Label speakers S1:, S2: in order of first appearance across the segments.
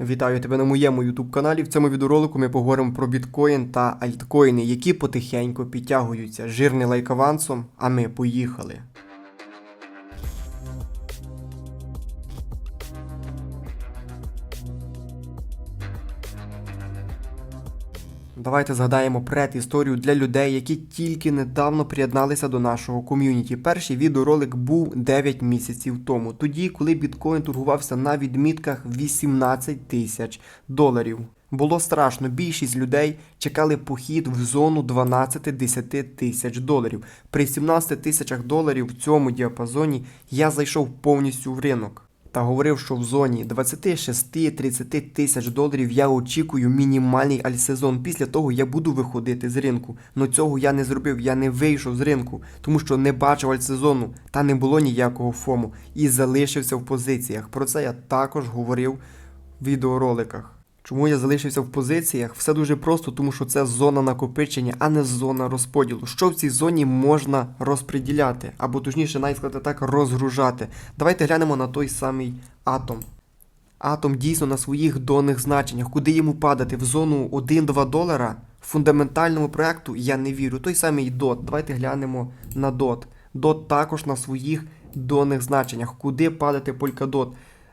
S1: Вітаю тебе на моєму YouTube каналі. В цьому відеоролику ми поговоримо про біткоін та альткоїни, які потихеньку підтягуються. Жирний лайк авансом, а ми поїхали. Давайте згадаємо предісторію для людей, які тільки недавно приєдналися до нашого ком'юніті. Перший відеоролик був 9 місяців тому, тоді, коли біткоін торгувався на відмітках 18 тисяч доларів. Було страшно, більшість людей чекали похід в зону 12-10 тисяч доларів. При 17 тисячах доларів в цьому діапазоні я зайшов повністю в ринок та говорив, що в зоні 26-30 тисяч доларів я очікую мінімальний альсезон. Після того я буду виходити з ринку. Но цього я не зробив, я не вийшов з ринку, тому що не бачив альсезону та не було ніякого фому і залишився в позиціях. Про це я також говорив в відеороликах. Чому я залишився в позиціях? Все дуже просто, тому що це зона накопичення, а не зона розподілу. Що в цій зоні можна розподіляти, або точніше, навіть так, розгружати. Давайте глянемо на той самий атом. Атом дійсно на своїх донних значеннях, куди йому падати в зону 1-2 долара. Фундаментальному проекту я не вірю. Той самий DOT. Давайте глянемо на DOT. DOT також на своїх донних значеннях. Куди падати Polkadot?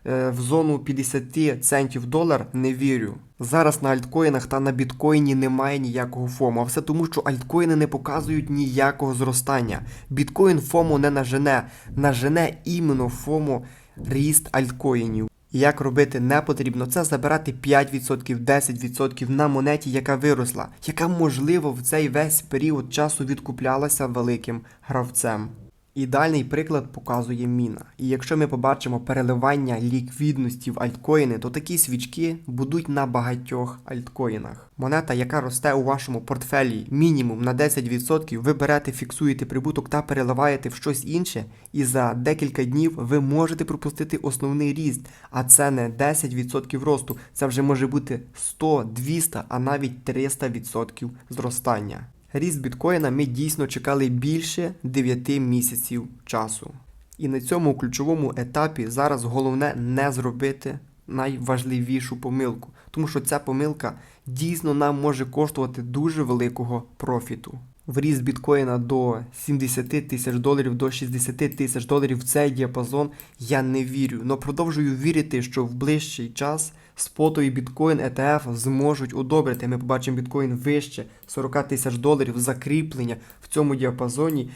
S1: Е, в зону 50 центів долар не вірю. Зараз на альткоїнах та на біткоїні немає ніякого фому, а все тому, що альткоїни не показують ніякого зростання. Біткоін фому не нажене, нажене іменно фому ріст альткоїнів. Як робити не потрібно, це забирати 5%, 10% на монеті, яка виросла, яка можливо в цей весь період часу відкуплялася великим гравцем. Ідеальний приклад показує міна. І якщо ми побачимо переливання ліквідності в альткоїни, то такі свічки будуть на багатьох альткоїнах. Монета, яка росте у вашому портфелі мінімум на 10%, ви берете, фіксуєте прибуток та переливаєте в щось інше, і за декілька днів ви можете пропустити основний ріст. А це не 10% росту, це вже може бути 100, 200, а навіть 300% зростання. Ріст біткоїна ми дійсно чекали більше 9 місяців часу. І на цьому ключовому етапі зараз головне не зробити найважливішу помилку, тому що ця помилка дійсно нам може коштувати дуже великого профіту. В ріст біткоїна до 70 тисяч доларів, до 60 тисяч доларів в цей діапазон я не вірю. Но продовжую вірити, що в ближчий час спотовий біткоін ETF зможуть удобрити. Ми побачимо біткоін вище 40 тисяч доларів закріплення в цьому діапазоні.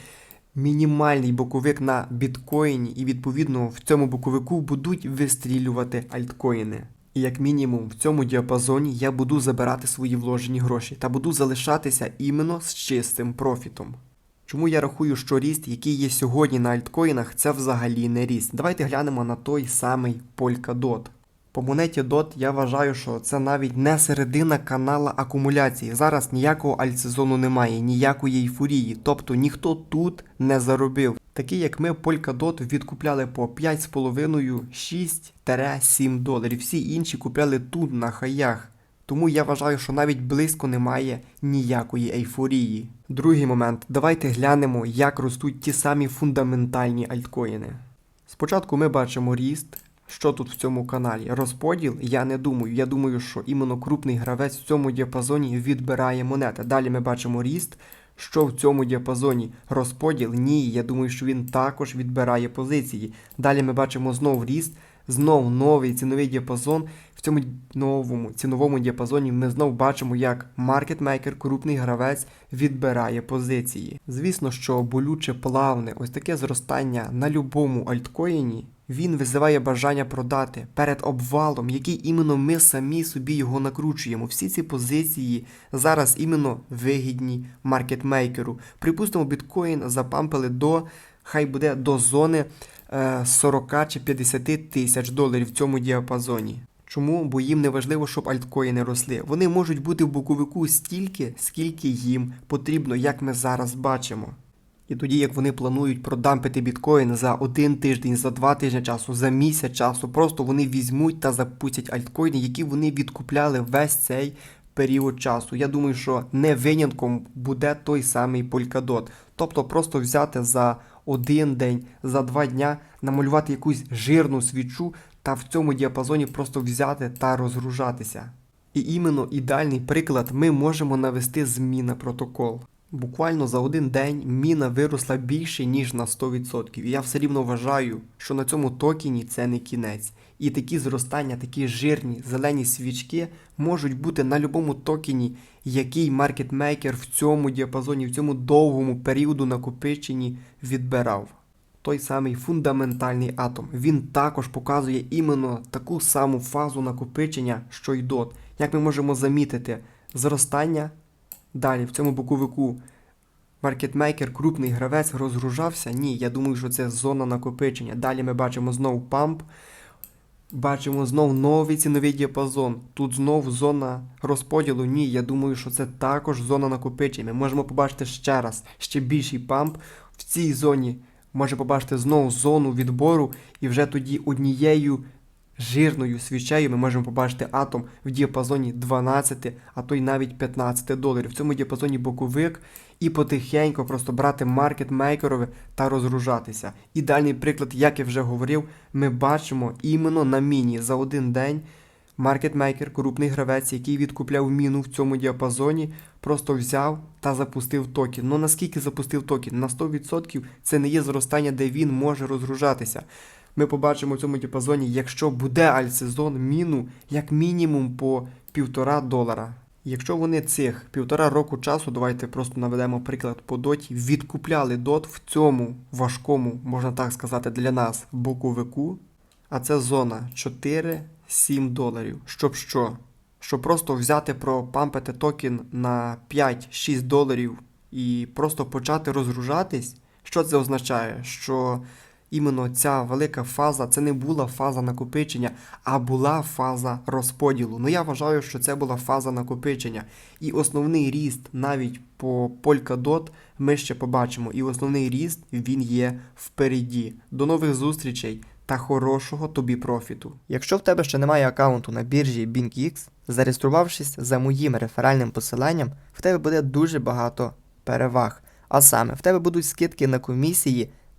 S1: Мінімальний боковик на біткоїні, і відповідно в цьому боковику будуть вистрілювати альткоїни. І як мінімум в цьому діапазоні я буду забирати свої вложені гроші та буду залишатися іменно з чистим профітом. Чому я рахую, що ріст, який є сьогодні на альткоїнах, це взагалі не ріст. Давайте глянемо на той самий Polkadot. По монеті DOT я вважаю, що це навіть не середина канала акумуляції. Зараз ніякого альтсезону немає, ніякої ейфорії, тобто ніхто тут не заробив. Такі як ми Polkadot відкупляли по 5,5-6-7 доларів. Всі інші купляли тут на хаях. Тому я вважаю, що навіть близько немає ніякої ейфорії. Другий момент. Давайте глянемо, як ростуть ті самі фундаментальні альткоїни. Спочатку ми бачимо ріст. Що тут в цьому каналі? Розподіл? Я не думаю. Я думаю, що іменно крупний гравець в цьому діапазоні відбирає монети. Далі ми бачимо ріст. Що в цьому діапазоні розподіл? Ні, я думаю, що він також відбирає позиції. Далі ми бачимо знов ріст, знов новий ціновий діапазон. В цьому новому ціновому діапазоні ми знов бачимо, як маркетмейкер, крупний гравець відбирає позиції. Звісно, що болюче плавне, ось таке зростання на любому альткоїні. Він визиває бажання продати перед обвалом, який іменно ми самі собі його накручуємо. Всі ці позиції зараз іменно вигідні маркетмейкеру. Припустимо, біткоін запампили до, хай буде до зони е, 40 чи 50 тисяч доларів в цьому діапазоні. Чому? Бо їм не важливо, щоб альткоїни росли. Вони можуть бути в боковику стільки, скільки їм потрібно, як ми зараз бачимо. І тоді, як вони планують продампити біткоін за один тиждень, за два тижні часу, за місяць часу, просто вони візьмуть та запустять альткоїни, які вони відкупляли весь цей період часу. Я думаю, що не винятком буде той самий Polkadot. Тобто просто взяти за один день, за два дня, намалювати якусь жирну свічу та в цьому діапазоні просто взяти та розгружатися. І іменно ідеальний приклад ми можемо навести зміна протокол. Буквально за один день міна виросла більше, ніж на 100%. І я все рівно вважаю, що на цьому токені це не кінець. І такі зростання, такі жирні зелені свічки можуть бути на будь-якому токені, який маркетмейкер в цьому діапазоні, в цьому довгому періоду накопиченні відбирав. Той самий фундаментальний атом. Він також показує іменно таку саму фазу накопичення, що й дот. Як ми можемо замітити, зростання далі в цьому боковику маркетмейкер, крупний гравець розгружався? Ні, я думаю, що це зона накопичення. Далі ми бачимо знову памп. Бачимо знов новий ціновий діапазон. Тут знов зона розподілу. Ні, я думаю, що це також зона накопичення. Ми можемо побачити ще раз, ще більший памп. В цій зоні може побачити знову зону відбору, і вже тоді однією жирною свічею ми можемо побачити атом в діапазоні 12, а то й навіть 15 доларів. В цьому діапазоні боковик і потихеньку просто брати маркетмейкерове та розгружатися. Ідеальний приклад, як я вже говорив, ми бачимо іменно на міні за один день. Маркетмейкер, крупний гравець, який відкупляв міну в цьому діапазоні, просто взяв та запустив токен. Ну наскільки запустив токен? На 100% це не є зростання, де він може розгружатися. Ми побачимо в цьому діапазоні, якщо буде альтсезон, міну як мінімум по півтора долара. Якщо вони цих півтора року часу, давайте просто наведемо приклад по доті, відкупляли дот в цьому важкому, можна так сказати, для нас боковику, а це зона 4-7 доларів. Щоб що? Щоб просто взяти пропампити токен на 5-6 доларів і просто почати розгружатись. Що це означає? Що іменно ця велика фаза це не була фаза накопичення, а була фаза розподілу. Ну я вважаю, що це була фаза накопичення. І основний ріст навіть по Polkadot ми ще побачимо. І основний ріст він є впереді. До нових зустрічей та хорошого тобі профіту. Якщо в тебе ще немає аккаунту на біржі BinkX, зареєструвавшись за моїм реферальним посиланням, в тебе буде дуже багато переваг. А саме, в тебе будуть скидки на комісії